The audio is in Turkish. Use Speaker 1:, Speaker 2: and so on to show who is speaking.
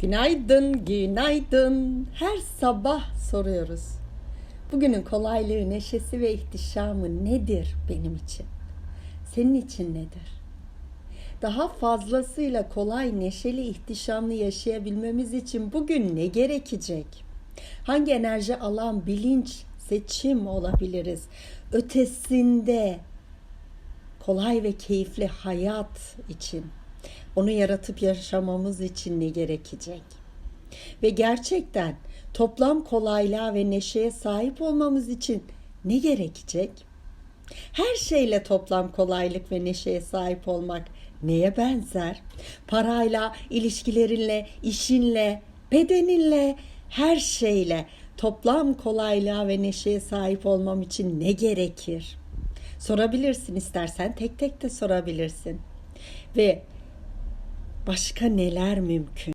Speaker 1: Günaydın, günaydın. Her sabah soruyoruz. Bugünün kolaylığı, neşesi ve ihtişamı nedir benim için? Senin için nedir? Daha fazlasıyla kolay, neşeli, ihtişamlı yaşayabilmemiz için bugün ne gerekecek? Hangi enerji alan, bilinç, seçim olabiliriz? Ötesinde kolay ve keyifli hayat için onu yaratıp yaşamamız için ne gerekecek? Ve gerçekten toplam kolaylığa ve neşeye sahip olmamız için ne gerekecek? Her şeyle toplam kolaylık ve neşeye sahip olmak neye benzer? Parayla, ilişkilerinle, işinle, bedeninle, her şeyle toplam kolaylığa ve neşeye sahip olmam için ne gerekir? Sorabilirsin istersen tek tek de sorabilirsin. Ve başka neler mümkün?